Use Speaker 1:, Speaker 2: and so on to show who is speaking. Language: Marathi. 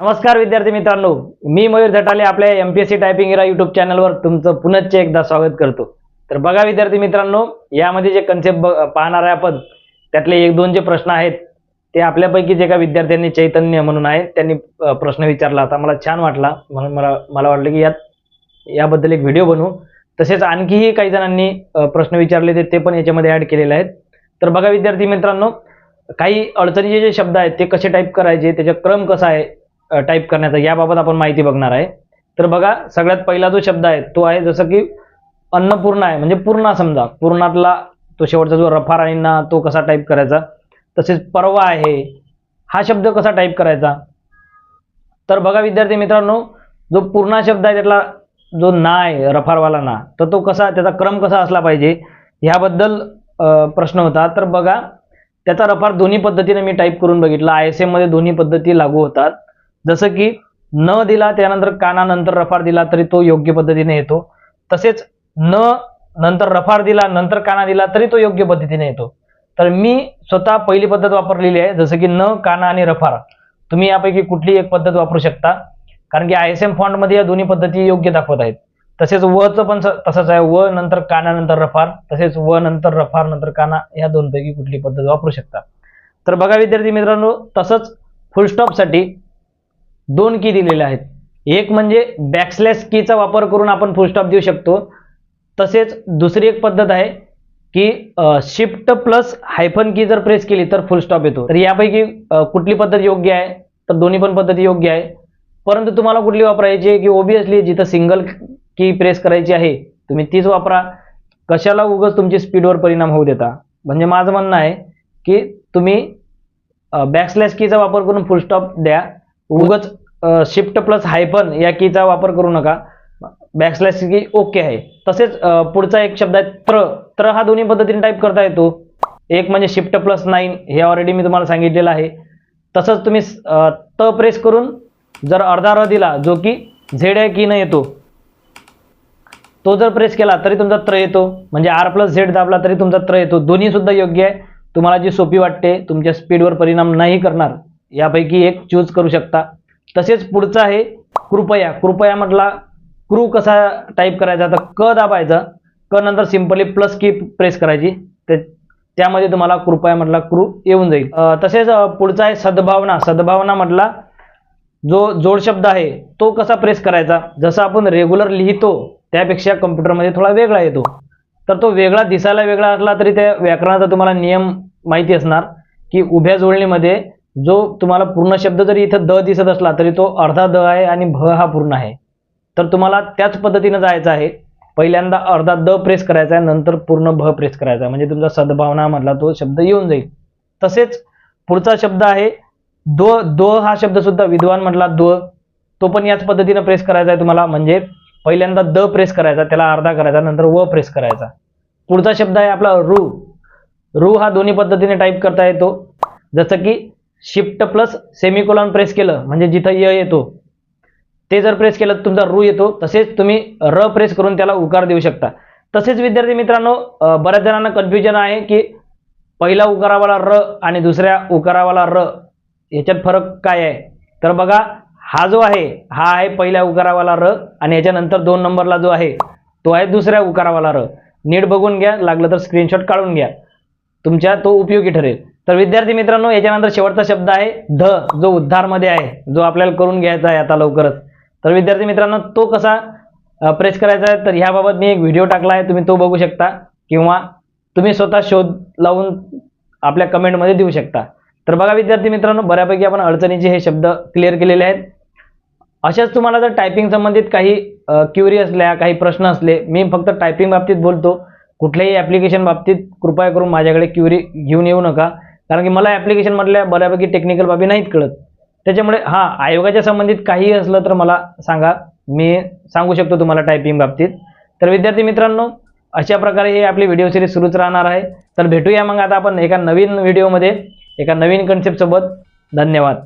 Speaker 1: नमस्कार विद्यार्थी मित्रांनो मी मयूर झटाले आपल्या M P S C typing era YouTube चॅनलवर तुमचं पुनश्च एकदा स्वागत करतो. तर बघा विद्यार्थी मित्रांनो यामध्ये जे कन्सेप्ट पाहणार आहे आपण त्यातले एक दोन जे प्रश्न आहेत ते आपल्यापैकीच एका विद्यार्थ्यांनी चैतन्य म्हणून आहे त्यांनी प्रश्न विचारला होता. मला छान वाटला. म्हणून मला मला वाटलं की यात याबद्दल एक व्हिडिओ बनवू. तसेच आणखीही काही जणांनी प्रश्न विचारले ते ते पण याच्यामध्ये ॲड केलेले आहेत. तर बघा विद्यार्थी मित्रांनो काही अडचणीचे जे शब्द आहेत ते कसे टाईप करायचे त्याचा क्रम कसा आहे टाईप करण्याचा. याबाबत आपण माहिती बघणार आहे. तर बघा सगळ्यात पहिला जो शब्द आहे तो आहे जसं की अन्नपूर्ण आहे. म्हणजे पूर्णा समजा. पूर्णातला तो शेवटचा जो रफार आणि ना तो कसा टाईप करायचा? तसेच परवा आहे हा शब्द कसा टाईप करायचा? तर बघा विद्यार्थी मित्रांनो जो पूर्णा शब्द आहे त्यातला जो ना आहे रफारवाला ना तर तो कसा त्याचा क्रम कसा असला पाहिजे ह्याबद्दल प्रश्न होता. तर बघा त्याचा रफार दोन्ही पद्धतीने मी टाईप करून बघितला. आय एसमध्ये दोन्ही पद्धती लागू होतात. जसं की न दिला त्यानंतर कानानंतर रफार दिला तरी तो योग्य पद्धतीने येतो. तसेच न नंतर रफार दिला नंतर काना दिला तरी तो योग्य पद्धतीने येतो. तर मी स्वतः पहिली पद्धत वापरलेली आहे जसं की न काना आणि रफार. तुम्ही यापैकी कुठली एक पद्धत वापरू शकता. कारण की आय एस एम फॉन्टमध्ये या दोन्ही पद्धती योग्य दाखवत आहेत. तसेच वचं पण स- तसंच आहे. व नंतर कानानंतर रफार. तसेच व नंतर रफार नंतर काना या दोनपैकी कुठली पद्धत वापरू शकता. तर बघा विद्यार्थी मित्रांनो तसंच फुलस्टॉपसाठी दोन की दिलेले आहेत. एक म्हणजे बॅकस्लॅश कीचा वापर करून आपण फुलस्टॉप देऊ शकतो. तसेच दुसरी एक पद्धत आहे की शिफ्ट प्लस हायफन की जर प्रेस केली तर फुलस्टॉप येतो. तर यापैकी कुठली पद्धत योग्य आहे? तर दोन्ही पण पद्धती योग्य आहे. परंतु तुम्हाला कुठली वापरायची आहे की ओबियसली जिथं सिंगल की प्रेस करायची आहे तुम्ही तीच वापरा. कशाला उगाच तुमची स्पीडवर परिणाम होऊ देता? म्हणजे माझं म्हणणं आहे की तुम्ही बॅकस्लॅश कीचा वापर करून फुलस्टॉप द्या. उगच शिफ्ट प्लस हायफन या कीचा वापर करू नका. बॅकस्लॅश की ओके आहे. तसेच पुढचा एक शब्द आहे त्र. त्र हा दोन्ही पद्धतीने टाईप करता येतो. एक म्हणजे शिफ्ट प्लस नाईन हे ऑलरेडी मी तुम्हाला सांगितलेलं आहे. तसंच तुम्ही त प्रेस करून जर अर्धा र दिला जो की झेड आहे की न येतो तो जर प्रेस केला तरी तुमचा त्र येतो. म्हणजे आर प्लस झेड दाबला तरी तुमचा त्र येतो. दोन्ही सुद्धा योग्य आहे. तुम्हाला जी सोपी वाटते तुमच्या स्पीडवर परिणाम नाही करणार. यापैकी एक चूज करू शकता. तसेच पुढचं आहे कृपया. कृपया म्हटला क्रू कसा टाईप करायचा तर क दाबायचा. क नंतर सिम्पली प्लस की प्रेस करायची. ते त्यामध्ये तुम्हाला कृपया म्हटला क्रू येऊन जाईल. तसेच पुढचा आहे सद्भावना. सद्भावना म्हटला जो जोड शब्द आहे तो कसा प्रेस करायचा? जसं आपण रेग्युलर लिहितो त्यापेक्षा कम्प्युटरमध्ये थोडा वेगळा येतो. तर तो वेगळा दिसायला वेगळा असला तरी त्या व्याकरणाचा तुम्हाला नियम माहिती असणार की उभ्या जोडणीमध्ये जो तुम्हाला पूर्ण शब्द जरी इथं द दिसत असला तरी तो अर्धा द आहे आणि भ हा पूर्ण आहे. तर तुम्हाला त्याच पद्धतीनं जायचं आहे. पहिल्यांदा अर्धा द प्रेस करायचा आहे नंतर पूर्ण भ प्रेस करायचा आहे. म्हणजे तुमचा सद्भावना मधला तो शब्द येऊन जाईल. तसेच पुढचा शब्द आहे दो दो हा शब्द सुद्धा विद्वान म्हटला दो. तो पण याच पद्धतीनं प्रेस करायचा आहे तुम्हाला. म्हणजे पहिल्यांदा द प्रेस करायचा त्याला अर्धा करायचा नंतर व प्रेस करायचा. पुढचा शब्द आहे आपला रू. रू हा दोन्ही पद्धतीने टाईप करता येतो. जसं की शिफ्ट प्लस सेमिकोलॉन प्रेस केलं म्हणजे जिथं य येतो ते जर प्रेस केलं तर तुमचा रू येतो तसेच तुम्ही र प्रेस करून त्याला उकार देऊ शकता. तसेच विद्यार्थी मित्रांनो बऱ्याच जणांना कन्फ्युजन आहे की पहिला उकारावाला र आणि दुसऱ्या उकारावाला र याच्यात फरक काय आहे? तर बघा हा जो आहे हा आहे पहिल्या उकारावाला र आणि याच्यानंतर दोन नंबरला जो आहे तो आहे दुसऱ्या उकारावाला र. नीट बघून घ्या लागलं तर स्क्रीनशॉट काढून घ्या. तुमच्या तो उपयोगी ठरेल. तर विद्यार्थी मित्रांनो याच्यानंतर शेवटचा शब्द आहे ध जो उद्धारमध्ये आहे जो आपल्याला करून घ्यायचा आहे आता लवकरच. तर विद्यार्थी मित्रांनो तो कसा प्रेस करायचा आहे तर ह्याबाबत मी एक व्हिडिओ टाकला आहे तुम्ही तो बघू शकता किंवा तुम्ही स्वतः शोध लावून आपल्या कमेंटमध्ये देऊ शकता. तर बघा विद्यार्थी मित्रांनो बऱ्यापैकी आपण अडचणीचे हे शब्द क्लिअर केलेले आहेत. अशाच तुम्हाला जर टायपिंग संबंधित काही क्युरी असल्या काही प्रश्न असले मी फक्त टायपिंग बाबतीत बोलतो. कुठल्याही ॲप्लिकेशन बाबतीत कृपया करून माझ्याकडे क्युरी घेऊन येऊ नका. कारण की मला ॲप्लिकेशनमधल्या बऱ्यापैकी टेक्निकल बाबी नाहीत कळत. त्याच्यामुळे हां आयोगाच्या संबंधित काहीही असलं तर मला सांगा. मी सांगू शकतो तुम्हाला टायपिंग बाबतीत. तर विद्यार्थी मित्रांनो अशा प्रकारे ही आपली व्हिडिओ सिरीज सुरूच राहणार आहे. तर भेटूया मग आता आपण एका नवीन व्हिडिओमध्ये एका नवीन कन्सेप्टसोबत धन्यवाद.